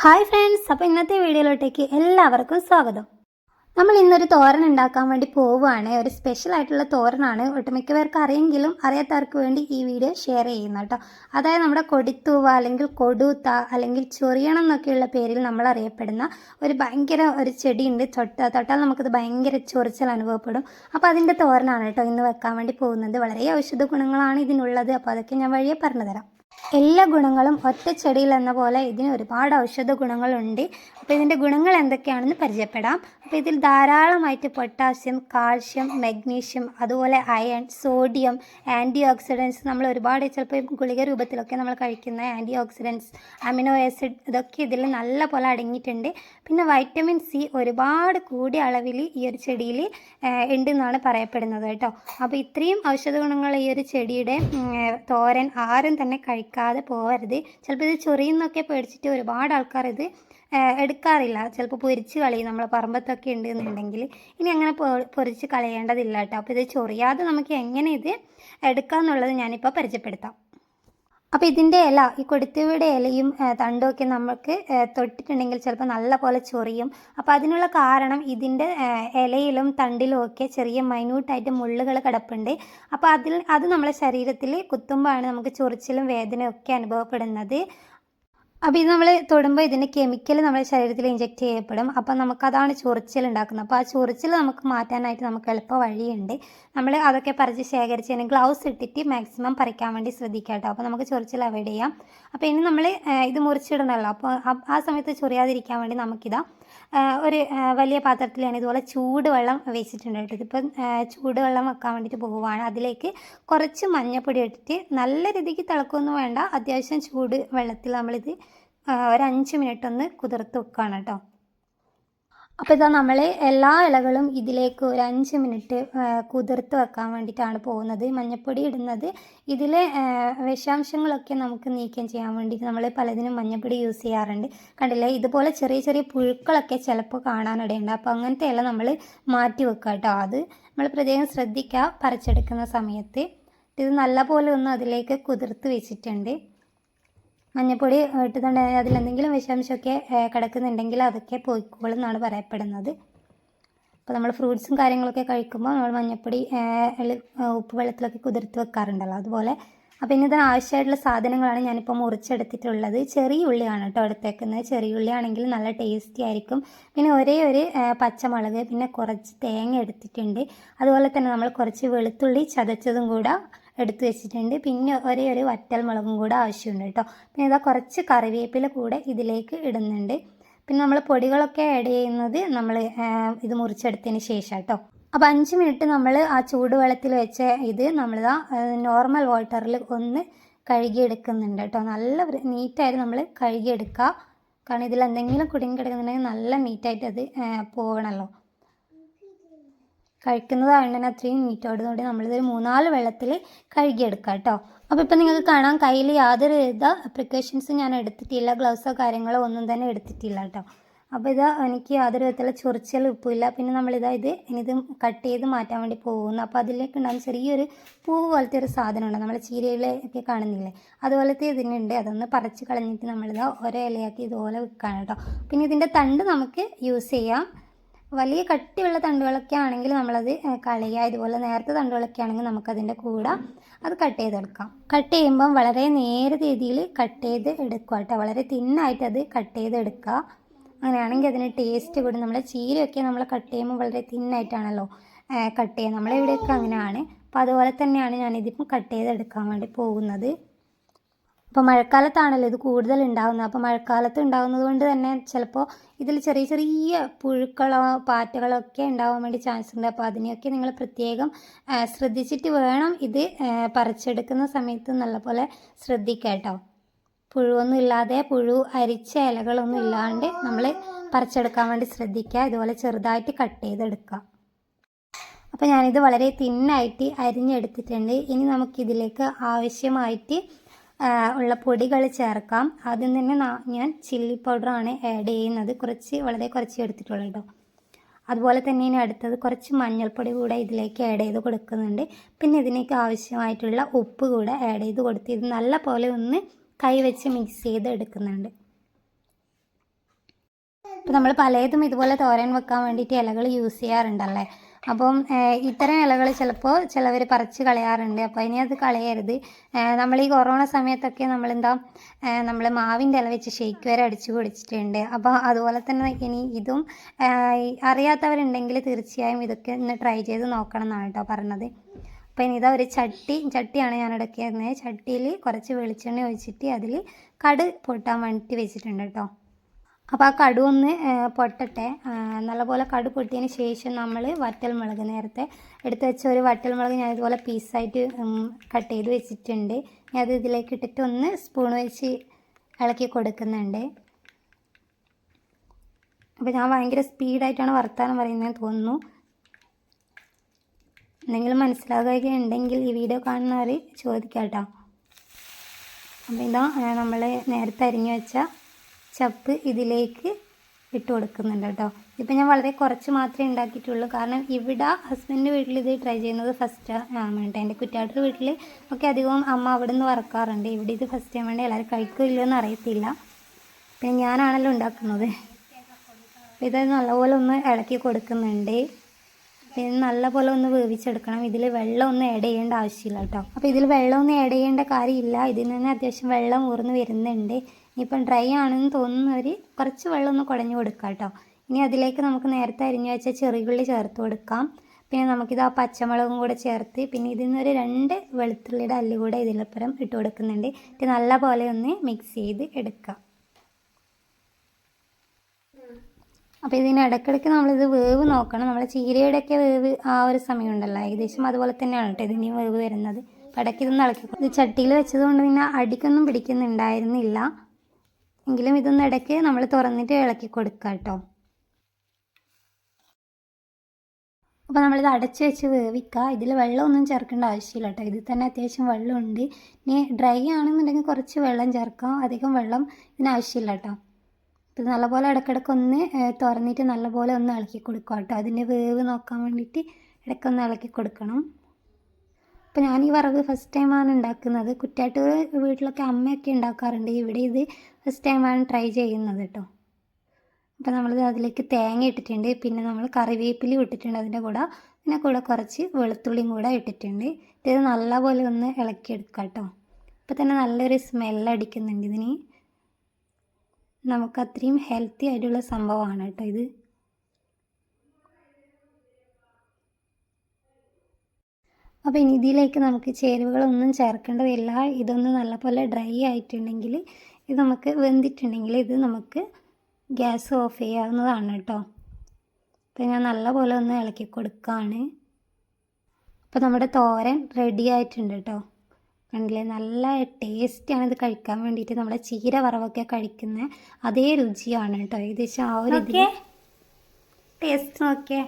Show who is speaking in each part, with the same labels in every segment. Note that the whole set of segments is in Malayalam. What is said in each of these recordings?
Speaker 1: ഹായ് ഫ്രണ്ട്സ് അപ്പോൾ ഇന്നത്തെ വീഡിയോയിലോട്ടേക്ക് എല്ലാവർക്കും സ്വാഗതം. നമ്മൾ ഇന്നൊരു തോരൻ ഉണ്ടാക്കാൻ വേണ്ടി പോവുകയാണ്. ഒരു സ്പെഷ്യൽ ആയിട്ടുള്ള തോരനാണ്. ഒട്ടുമിക്ക പേർക്ക് അറിയെങ്കിലും അറിയാത്തവർക്ക് വേണ്ടി ഈ വീഡിയോ ഷെയർ ചെയ്യുന്ന കേട്ടോ. അതായത് നമ്മുടെ കൊടിത്തൂവ അല്ലെങ്കിൽ കൊടുത്ത അല്ലെങ്കിൽ ചൊറിയണം എന്നൊക്കെയുള്ള പേരിൽ നമ്മൾ അറിയപ്പെടുന്ന ഒരു ഭയങ്കര ഒരു ചെടിയുണ്ട്. തൊട്ട തൊട്ടാൽ നമുക്കത് ഭയങ്കര ചൊറിച്ചൽ അനുഭവപ്പെടും. അപ്പോൾ അതിന്റെ തോരനാണ് കേട്ടോ ഇന്ന് വെക്കാൻ വേണ്ടി പോകുന്നത്. വളരെ ഔഷധ ഗുണങ്ങളാണ് ഇതിനുള്ളത്. അപ്പോൾ അതൊക്കെ ഞാൻ വഴിയെ പറഞ്ഞുതരാം. എല്ലാ ഗുണങ്ങളും ഒറ്റ ചെടിയിൽ എന്ന പോലെ ഇതിന് ഒരുപാട് ഔഷധ ഗുണങ്ങളുണ്ട്. അപ്പോൾ ഇതിന്റെ ഗുണങ്ങൾ എന്തൊക്കെയാണെന്ന് പരിചയപ്പെടാം. അപ്പോൾ ഇതിൽ ധാരാളമായിട്ട് പൊട്ടാസ്യം കാൽഷ്യം മഗ്നീഷ്യം അതുപോലെ അയൺ സോഡിയം ആന്റി ഓക്സിഡൻസ് നമ്മൾ ഒരുപാട് ചിലപ്പോൾ ഗുളിക രൂപത്തിലൊക്കെ നമ്മൾ കഴിക്കുന്ന ആന്റി ഓക്സിഡൻസ് അമിനോ ആസിഡ് ഇതൊക്കെ ഇതിൽ നല്ല പോലെ അടങ്ങിയിട്ടുണ്ട്. പിന്നെ വൈറ്റമിൻ സി ഒരുപാട് കൂടിയ അളവിൽ ഈ ഒരു ചെടിയിൽ ഉണ്ടെന്നാണ് പറയപ്പെടുന്നത് കേട്ടോ. അപ്പോൾ ഇത്രയും ഔഷധ ഗുണങ്ങൾ ഈ ഒരു ചെടിയുടെ തോരൻ ആരും തന്നെ കഴിക്കാതെ പോകരുത് ചിലപ്പോൾ ഇത് ചൊറിയുന്നൊക്കെ പേടിച്ചിട്ട് ഒരുപാട് ആൾക്കാർ ഇത് എടുക്കാറില്ല. ചിലപ്പോൾ പൊരിച്ച് കളയും. നമ്മളെ പറമ്പത്തൊക്കെ ഉണ്ട് എന്നുണ്ടെങ്കിൽ ഇനി അങ്ങനെ പൊരിച്ച് കളയേണ്ടതില്ല കേട്ടോ. അപ്പോൾ ഇത് ചൊറിയാതെ നമുക്ക് എങ്ങനെ ഇത് എടുക്കാമെന്നുള്ളത് ഞാനിപ്പോൾ പരിചയപ്പെടുത്താം. അപ്പോൾ ഇതിന്റെ ഇല ഈ കൊടുത്തുവിടെ ഇലയും ആ, തണ്ടും ഒക്കെ നമുക്ക് തൊട്ടിട്ടുണ്ടെങ്കിൽ ചിലപ്പോൾ നല്ല പോലെ ചൊറിയും. അപ്പോൾ അതിനുള്ള കാരണം ഇതിന്റെ ഇലയിലും തണ്ടിലും ഒക്കെ ചെറിയ മൈന്യൂട്ടായിട്ട് മുള്ളുകൾ കിടപ്പുണ്ട്. അപ്പോൾ അതിൽ അത് നമ്മുടെ ശരീരത്തിൽ കുത്തുമ്പോഴാണ് നമുക്ക് ചൊറിച്ചിലും വേദനയും ഒക്കെ അനുഭവപ്പെടുന്നത്. അപ്പോൾ ഇത് നമ്മൾ തൊടുമ്പോൾ ഇതിന്റെ കെമിക്കൽ നമ്മുടെ ശരീരത്തിൽ ഇഞ്ചെക്ട് ചെയ്യപ്പെടും. അപ്പോൾ നമുക്കതാണ് ചൊറിച്ചിൽ ഉണ്ടാക്കുന്നത്. അപ്പോൾ ആ ചൊറിച്ചിൽ നമുക്ക് മാറ്റാനായിട്ട് നമുക്ക് എളുപ്പ വഴിയുണ്ട്. നമ്മൾ അതൊക്കെ പറിച്ച് ശേഖരിച്ച് തന്നെ ഗ്ലൗസ് ഇട്ടിട്ട് മാക്സിമം പറിക്കാൻ വേണ്ടി ശ്രദ്ധിക്കുക കേട്ടോ. അപ്പോൾ നമുക്ക് ചൊറിച്ചിൽ അവോയ്ഡ് ചെയ്യാം. അപ്പോൾ ഇനി നമ്മൾ ഇത് മുറിച്ചിടണമല്ലോ അപ്പോൾ ആ- സമയത്ത് ചൊറിയാതിരിക്കാൻ വേണ്ടി നമുക്കിതാ ഒരു വലിയ പാത്രത്തിൽ ഞാൻ ഇതുപോലെ ചൂടുവെള്ളം വെച്ചിട്ടുണ്ട് കേട്ടോ. ഇതിപ്പം ചൂടുവെള്ളം വെക്കാൻ വേണ്ടിയിട്ട് പോവുകയാണ് അതിലേക്ക് കുറച്ച് മഞ്ഞപ്പൊടി ഇട്ടിട്ട് നല്ല രീതിക്ക് തിളക്കൊന്നും വേണ്ട. അത്യാവശ്യം ചൂട് വെള്ളത്തിൽ നമ്മളിത് ഒരു അഞ്ച് മിനിറ്റ് ഒന്ന് കുതിർത്ത് വെക്കുകയാണ് കേട്ടോ. അപ്പോൾ ഇതാ നമ്മൾ എല്ലാ ഇലകളും ഇതിലേക്ക് ഒരു അഞ്ച് മിനിറ്റ് കുതിർത്ത് വെക്കാൻ വേണ്ടിയിട്ടാണ് പോകുന്നത്. മഞ്ഞപ്പൊടി ഇടുന്നത്. ഇതിലെ വിഷാംശങ്ങളൊക്കെ നമുക്ക് നീക്കം ചെയ്യാൻ വേണ്ടിയിട്ട് നമ്മൾ പലതിനും മഞ്ഞപ്പൊടി യൂസ് ചെയ്യാറുണ്ട്. കണ്ടില്ലേ? ഇതുപോലെ ചെറിയ ചെറിയ പുഴുക്കളൊക്കെ ചിലപ്പോൾ കാണാനിടയുണ്ട്. അപ്പോൾ അങ്ങനത്തെ ഇല നമ്മൾ മാറ്റി വെക്കുക കേട്ടോ. അത് നമ്മൾ പ്രത്യേകം ശ്രദ്ധിക്കുക പറിച്ചെടുക്കുന്ന സമയത്ത്. ഇത് നല്ലപോലെ ഒന്ന് അതിലേക്ക് കുതിർത്ത് വെച്ചിട്ടുണ്ട്. മഞ്ഞപ്പൊടി ഇട്ടിട്ടുണ്ടെങ്കിൽ അതിലെന്തെങ്കിലും വിഷാംശമൊക്കെ കിടക്കുന്നുണ്ടെങ്കിൽ അതൊക്കെ പോയിക്കോളും എന്നാണ് പറയപ്പെടുന്നത്. അപ്പോൾ നമ്മൾ ഫ്രൂട്ട്സും കാര്യങ്ങളൊക്കെ കഴിക്കുമ്പോൾ നമ്മൾ ഏഹ്, ഉപ്പ് വെള്ളത്തിലൊക്കെ കുതിർത്ത് വെക്കാറുണ്ടല്ലോ. അതുപോലെ അപ്പോൾ ഇനി ഇതിന് ആവശ്യമായിട്ടുള്ള സാധനങ്ങളാണ് ഞാനിപ്പോൾ മുറിച്ചെടുത്തിട്ടുള്ളത്. ചെറിയ ഉള്ളിയാണ് കേട്ടോ എടുത്തേക്കുന്നത്. ചെറിയ ഉള്ളിയാണെങ്കിൽ നല്ല ടേസ്റ്റി ആയിരിക്കും. പിന്നെ ഒരേ ഒരു പച്ചമുളക് പിന്നെ കുറച്ച് തേങ്ങ എടുത്തിട്ടുണ്ട്. അതുപോലെ തന്നെ നമ്മൾ കുറച്ച് വെളുത്തുള്ളി ചതച്ചതും കൂടെ എടുത്തു വെച്ചിട്ടുണ്ട്. പിന്നെ ഒരേ ഒരു വറ്റൽ മുളകും കൂടെ ആവശ്യമുണ്ട് കേട്ടോ. പിന്നെ ഇതാ കുറച്ച് കറിവേപ്പില കൂടെ ഇതിലേക്ക് ഇടുന്നുണ്ട്. പിന്നെ നമ്മൾ പൊടികളൊക്കെ ആഡ് ചെയ്യുന്നത് നമ്മൾ ഇത് മുറിച്ചെടുത്തതിന് ശേഷം കേട്ടോ. അപ്പോൾ അഞ്ച് മിനിറ്റ് നമ്മൾ ആ ചൂടുവെള്ളത്തിൽ വെച്ച ഇത് നമ്മൾ നോർമൽ വാട്ടറിൽ ഒന്ന് കഴുകിയെടുക്കുന്നുണ്ട് കേട്ടോ. നല്ല നീറ്റായിട്ട് നമ്മൾ കഴുകിയെടുക്കുക കാരണം ഇതിൽ എന്തെങ്കിലും കുടുങ്ങി കിടക്കുന്നുണ്ടെങ്കിൽ നല്ല നീറ്റായിട്ട് അത് പോകണമല്ലോ കഴിക്കുന്നതായതുകൊണ്ട് തന്നെ അത്രയും നീറ്റോടുകൂടി നമ്മളിതൊരു മൂന്നാൽ വെള്ളത്തിൽ കഴുകിയെടുക്കാം കേട്ടോ. അപ്പോൾ ഇപ്പം നിങ്ങൾക്ക് കാണാം കയ്യിൽ യാതൊരു വിധ പ്രിക്കോഷൻസും ഞാൻ എടുത്തിട്ടില്ല. ഗ്ലൗസോ കാര്യങ്ങളോ ഒന്നും തന്നെ എടുത്തിട്ടില്ല കേട്ടോ. അപ്പോൾ ഇത് എനിക്ക് യാതൊരു വിധത്തിലുള്ള ചൊറിച്ചൽ ഉപ്പില്ല പിന്നെ നമ്മളിതാ ഇത് ഇനിയിത് കട്ട് ചെയ്ത് മാറ്റാൻ വേണ്ടി പോകുന്നു. അപ്പോൾ അതിലേക്ക് ഉണ്ടാകുന്ന ചെറിയൊരു പൂവ് പോലത്തെ ഒരു സാധനമുണ്ട്. നമ്മൾ ചീരയിലൊക്കെ കാണുന്നില്ലേ? അതുപോലത്തെ ഇതിനുണ്ട്. അതൊന്ന് പറിച്ച് കളഞ്ഞിട്ട് നമ്മളിത് ഒരേ ഇലയാക്കി ഇതുപോലെ വെക്കുകയാണ് കേട്ടോ. പിന്നെ ഇതിന്റെ തണ്ട് നമുക്ക് യൂസ് ചെയ്യാം. വലിയ കട്ടിയുള്ള തണ്ടുകളൊക്കെ ആണെങ്കിൽ നമ്മളത് കളയുക. ഇതുപോലെ നേരത്തെ തണ്ടുകളൊക്കെ ആണെങ്കിൽ നമുക്കതിന്റെ കൂടെ അത് കട്ട് ചെയ്തെടുക്കാം. കട്ട് ചെയ്യുമ്പം വളരെ നേരെ രീതിയിൽ കട്ട് ചെയ്ത് എടുക്കുക കേട്ടോ. വളരെ തിന്നായിട്ട് അത് കട്ട് ചെയ്ത് എടുക്കുക അങ്ങനെയാണെങ്കിൽ അതിന് ടേസ്റ്റ് കൂടും. നമ്മൾ ചീരയൊക്കെ നമ്മൾ കട്ട് ചെയ്യുമ്പോൾ വളരെ തിന്നായിട്ടാണല്ലോ കട്ട് ചെയ്യുക. നമ്മളിവിടെയൊക്കെ അങ്ങനെയാണ്. അപ്പോൾ അതുപോലെ തന്നെയാണ് ഞാനിതിപ്പം കട്ട് ചെയ്തെടുക്കാൻ വേണ്ടി പോകുന്നത്. അപ്പോൾ മഴക്കാലത്താണല്ലോ ഇത് കൂടുതൽ ഉണ്ടാകുന്നത് അപ്പോൾ മഴക്കാലത്ത് ഉണ്ടാകുന്നത് കൊണ്ട് തന്നെ ചിലപ്പോൾ ഇതിൽ ചെറിയ ചെറിയ പുഴുക്കളോ പാറ്റകളോ ഒക്കെ ഉണ്ടാവാൻ വേണ്ടി ചാൻസ് ഉണ്ട്. അപ്പോൾ അതിനെയൊക്കെ നിങ്ങൾ പ്രത്യേകം ശ്രദ്ധിച്ചിട്ട് വേണം ഇത് പറിച്ചെടുക്കുന്ന സമയത്ത് നല്ലപോലെ ശ്രദ്ധിക്കാം കേട്ടോ പുഴുവൊന്നും ഇല്ലാതെ പുഴു അരിച്ച ഇലകളൊന്നും ഇല്ലാണ്ട് നമ്മൾ പറിച്ചെടുക്കാൻ വേണ്ടി ശ്രദ്ധിക്കുക. ഇതുപോലെ ചെറുതായിട്ട് കട്ട് ചെയ്തെടുക്കുക. അപ്പോൾ ഞാനിത് വളരെ തിന്നായിട്ട് അരിഞ്ഞെടുത്തിട്ടുണ്ട്. ഇനി നമുക്കിതിലേക്ക് ആവശ്യമായിട്ട് ഉള്ള പൊടികൾ ചേർക്കാം. ആദ്യം തന്നെ ഞാൻ ചില്ലി പൗഡറാണ് ആഡ് ചെയ്യുന്നത്. കുറച്ച് വളരെ കുറച്ച് എടുത്തിട്ടുള്ളൂ കേട്ടോ. അതുപോലെ തന്നെ ഇനി അടുത്തത് കുറച്ച് മഞ്ഞൾപ്പൊടി കൂടെ ഇതിലേക്ക് ആഡ് ചെയ്ത് കൊടുക്കുന്നുണ്ട്. പിന്നെ ഇതിലേക്ക് ആവശ്യമായിട്ടുള്ള ഉപ്പ് കൂടെ ആഡ് ചെയ്ത് കൊടുത്ത് ഇത് നല്ല പോലെ ഒന്ന് കൈ വെച്ച് മിക്സ് ചെയ്ത് എടുക്കുന്നുണ്ട് ഇപ്പം നമ്മൾ പലതും ഇതുപോലെ തോരൻ വെക്കാൻ വേണ്ടിയിട്ട് ഇലകൾ യൂസ് ചെയ്യാറുണ്ടല്ലേ? അപ്പം ഇത്തരം ഇലകൾ ചിലപ്പോൾ ചിലവർ പറിച്ച് കളയാറുണ്ട്. അപ്പോൾ ഇനി അത് കളയരുത്. നമ്മൾ ഈ കൊറോണ സമയത്തൊക്കെ നമ്മളെന്താ നമ്മൾ മാവിന്റെ ഇല വെച്ച് ഷെയ്ക്ക് വരെ അടിച്ചു കുടിച്ചിട്ടുണ്ട് അപ്പോൾ അതുപോലെ തന്നെ ഇനി ഇതും അറിയാത്തവരുണ്ടെങ്കിൽ തീർച്ചയായും ഇതൊക്കെ ഒന്ന് ട്രൈ ചെയ്ത് നോക്കണം എന്നാണ് കേട്ടോ പറഞ്ഞത്. അപ്പോൾ ഇനി ഇതാ ഒരു ചട്ടി ചട്ടിയാണ് ഞാൻ എടുക്കുന്നത് ചട്ടിയിൽ കുറച്ച് വെളിച്ചെണ്ണ ഒഴിച്ചിട്ട് അതിൽ കട് പൊട്ടാൻ വേണ്ടിയിട്ട് വെച്ചിട്ടുണ്ട് കേട്ടോ. അപ്പോൾ ആ കടു ഒന്ന് പൊട്ടട്ടെ. നല്ലപോലെ കടു പൊട്ടിയതിന് ശേഷം നമ്മൾ വറ്റൽ മുളക് നേരത്തെ എടുത്ത് വെച്ച ഒരു വറ്റൽ മുളക് ഞാൻ ഇതുപോലെ പീസായിട്ട് കട്ട് ചെയ്ത് വെച്ചിട്ടുണ്ട്. ഞാൻ അത് ഇതിലേക്ക് ഇട്ടിട്ട് ഒന്ന് സ്പൂൺ വെച്ച് ഇളക്കി കൊടുക്കുന്നുണ്ട്. അപ്പോൾ ഞാൻ ഭയങ്കര സ്പീഡായിട്ടാണ് വർത്താനം പറയുന്നതെന്ന് തോന്നുന്നു. എന്തെങ്കിലും മനസ്സിലാകുകയുണ്ടെങ്കിൽ ഈ വീഡിയോ കാണുന്നവർ ചോദിക്കാം കേട്ടോ അപ്പോൾ ഇതാ നമ്മൾ നേരത്തെ അരിഞ്ഞു വെച്ച ചപ്പ് ഇതിലേക്ക് ഇട്ട് കൊടുക്കുന്നുണ്ട് കേട്ടോ. ഇപ്പം ഞാൻ വളരെ കുറച്ച് മാത്രമേ ഉണ്ടാക്കിയിട്ടുള്ളൂ. കാരണം ഇവിടെ ഹസ്ബൻഡ് വീട്ടിൽ ഇത് ട്രൈ ചെയ്യുന്നത് ഫസ്റ്റ് ആണ് എന്റെ കുറ്റാട്ടർ വീട്ടിൽ ഒക്കെ അധികവും അമ്മ അവിടെ നിന്ന് വറക്കാറുണ്ട്. ഇവിടെ ഇത് ഫസ്റ്റ് ടൈം വേണ്ടി എല്ലാവരും കഴിക്കില്ല എന്ന് അറിയത്തില്ല. പിന്നെ ഞാനാണല്ലോ ഉണ്ടാക്കുന്നത്. ഇത് നല്ലപോലെ ഒന്ന് ഇളക്കി കൊടുക്കുന്നുണ്ട്. പിന്നെ നല്ലപോലെ ഒന്ന് വേവിച്ചെടുക്കണം. ഇതിൽ വെള്ളം ഒന്നും ആഡ് ചെയ്യേണ്ട ആവശ്യമില്ല കേട്ടോ. അപ്പോൾ ഇതിൽ വെള്ളം ഒന്നും ആഡ് ചെയ്യേണ്ട കാര്യമില്ല. ഇതിൽ നിന്ന് അത്യാവശ്യം വെള്ളം ഊർന്ന് വരുന്നുണ്ട്. ഇനിയിപ്പം ഡ്രൈ ആണെന്ന് തോന്നുന്നവർ കുറച്ച് വെള്ളം ഒന്ന് കുടഞ്ഞു കൊടുക്കാം കേട്ടോ. ഇനി അതിലേക്ക് നമുക്ക് നേരത്തെ അരിഞ്ഞു വെച്ച ചെറുകുള്ളി ചേർത്ത് കൊടുക്കാം. പിന്നെ നമുക്കിത് ആ പച്ചമുളകും കൂടെ ചേർത്ത് പിന്നെ ഇതിൽ നിന്നൊരു രണ്ട് വെളുത്തുള്ളിയുടെ അല്ലുകൂടെ ഇതിലപ്പുറം ഇട്ട് കൊടുക്കുന്നുണ്ട്. ഇത് നല്ല പോലെ ഒന്ന് മിക്സ് ചെയ്ത് എടുക്കാം. അപ്പോൾ ഇതിന് ഇടയ്ക്കിടയ്ക്ക് നമ്മളിത് വേവ് നോക്കണം. നമ്മൾ ചീരയുടെയൊക്കെ വേവ് ആ ഒരു സമയം ഉണ്ടല്ലോ ഏകദേശം അതുപോലെ തന്നെയാണ് കേട്ടോ ഇതിന്റെയും വേവ് വരുന്നത്. അപ്പോൾ ഇടയ്ക്ക് ഇതൊന്ന് ഇളക്കി ഇത് ചട്ടിയിൽ വെച്ചതുകൊണ്ട് പിന്നെ അടിക്കൊന്നും പിടിക്കുന്നുണ്ടായിരുന്നില്ല. എങ്കിലും ഇതൊന്ന് ഇടയ്ക്ക് നമ്മൾ തുറന്നിട്ട് ഇളക്കി കൊടുക്കുക കേട്ടോ. അപ്പോൾ നമ്മളിത് അടച്ച് വെച്ച് വേവിക്കുക ഇതിൽ വെള്ളമൊന്നും ചേർക്കേണ്ട ആവശ്യമില്ല കേട്ടോ. ഇതിൽ തന്നെ അത്യാവശ്യം വെള്ളമുണ്ട്. ഇനി ഡ്രൈ ആണെന്നുണ്ടെങ്കിൽ കുറച്ച് വെള്ളം ചേർക്കാം. അധികം വെള്ളം ഇതിന് ആവശ്യമില്ല കേട്ടോ. ഇത് നല്ലപോലെ ഇടയ്ക്കിടയ്ക്ക് ഒന്ന് തുറന്നിട്ട് നല്ലപോലെ ഒന്ന് ഇളക്കി കൊടുക്കുക കേട്ടോ. അതിന്റെ വേവ് നോക്കാൻ വേണ്ടിയിട്ട് ഇടയ്ക്കൊന്ന് ഇളക്കി കൊടുക്കണം. അപ്പോൾ ഞാൻ ഈ വറവ് ഫസ്റ്റ് ടൈമാണ് ഉണ്ടാക്കുന്നത്. കുറ്റാട്ട് വീട്ടിലൊക്കെ അമ്മയൊക്കെ ഉണ്ടാക്കാറുണ്ട്. ഇവിടെ ഇത് ഫസ്റ്റ് ടൈമാണ് ട്രൈ ചെയ്യുന്നത് കേട്ടോ. അപ്പോൾ നമ്മൾ അതിലേക്ക് തേങ്ങ ഇട്ടിട്ടുണ്ട്. പിന്നെ നമ്മൾ കറിവേപ്പില ഇട്ടിട്ടുണ്ട് അതിന്റെ കൂടെ. പിന്നെ കൂടെ കുറച്ച് വെളുത്തുള്ളിയും കൂടെ ഇട്ടിട്ടുണ്ട്. ഇത് നല്ലപോലെ ഒന്ന് ഇളക്കിയെടുക്കാം കേട്ടോ. അപ്പോൾ തന്നെ നല്ലൊരു സ്മെല്ലടിക്കുന്നുണ്ട് ഇതിന്. നമുക്ക് അത്രയും ഹെൽത്തി ആയിട്ടുള്ള സംഭവമാണ് കേട്ടോ ഇത്. അപ്പോൾ ഇനി ഇതിലേക്ക് നമുക്ക് ചേരുവകളൊന്നും ചേർക്കേണ്ടതില്ല. ഇതൊന്ന് നല്ലപോലെ ഡ്രൈ ആയിട്ടുണ്ടെങ്കിൽ ഇത് നമുക്ക് വെന്തിട്ടുണ്ടെങ്കിൽ ഇത് നമുക്ക് ഗ്യാസ് ഓഫ് ചെയ്യാവുന്നതാണ് കേട്ടോ. അപ്പോൾ ഞാൻ നല്ലപോലെ ഒന്ന് ഇളക്കി കൊടുക്കുകയാണ് അപ്പോൾ നമ്മുടെ തോരൻ റെഡി ആയിട്ടുണ്ട് കേട്ടോ. കണ്ടില്ലേ? നല്ല ടേസ്റ്റിയാണ് ഇത് കഴിക്കാൻ വേണ്ടിയിട്ട് നമ്മുടെ ചീര വറവൊക്കെ കഴിക്കുന്ന അതേ രുചിയാണ് കേട്ടോ. ഏകദേശം ആ ഒരു ടേസ്റ്റ് നോക്കിയേ.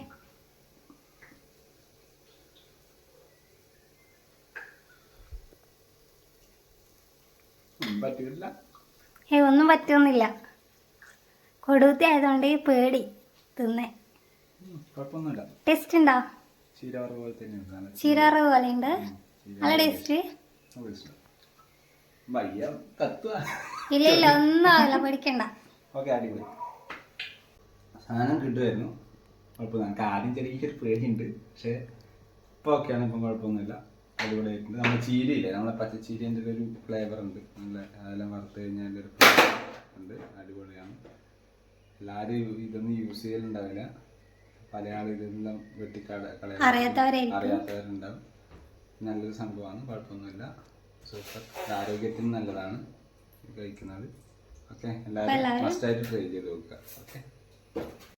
Speaker 1: ഏ ഒന്നും പറ്റുന്നില്ല. കൊടുത്തി ആയതുകൊണ്ട് പേടി തിന്നേ. ടേസ്റ്റ് ഉണ്ടോ? ചീരാറ് പോലെ ഉണ്ട് നല്ല ടേസ്റ്റ് ഇല്ല ഇല്ല
Speaker 2: ഓക്കെ അടിപൊളി. സാധനം കിട്ടുമായിരുന്നു. കുഴപ്പമില്ല. എനിക്ക് ആദ്യം ചെറിയൊരു പേടിയുണ്ട്. പക്ഷേ ഇപ്പോൾ ഓക്കെയാണ് ഇപ്പം കുഴപ്പമൊന്നുമില്ല. അടിപൊളിയായിട്ടുണ്ട്. നമ്മൾ ചീരയില്ലേ? നമ്മളെ പച്ചച്ചീരേന്റെ ഒരു ഫ്ലേവർ ഉണ്ട്. നല്ല അതെല്ലാം വറുത്ത് കഴിഞ്ഞാൽ ഒരു ഫ്ലേവർ ഉണ്ട്. അടിപൊളിയാണ്. എല്ലാവരും ഇതൊന്നും യൂസ് ചെയ്യലുണ്ടാവില്ല. പല ആളും ഇതെല്ലാം
Speaker 1: അറിയാത്തവരായിരിക്കും.
Speaker 2: അറിയാത്തവരുണ്ടാവും. നല്ലൊരു സംഭവമാണ്. കുഴപ്പമൊന്നുമില്ല. സൂപ്പർ. ആരോഗ്യത്തിന് നല്ലതാണ് കഴിക്കുന്നത്. ഓക്കെ എല്ലാവരും
Speaker 1: എല്ലാവരും
Speaker 2: മസ്റ്റായിട്ട് ട്രൈ ചെയ്ത് നോക്കുക. ഓക്കെ.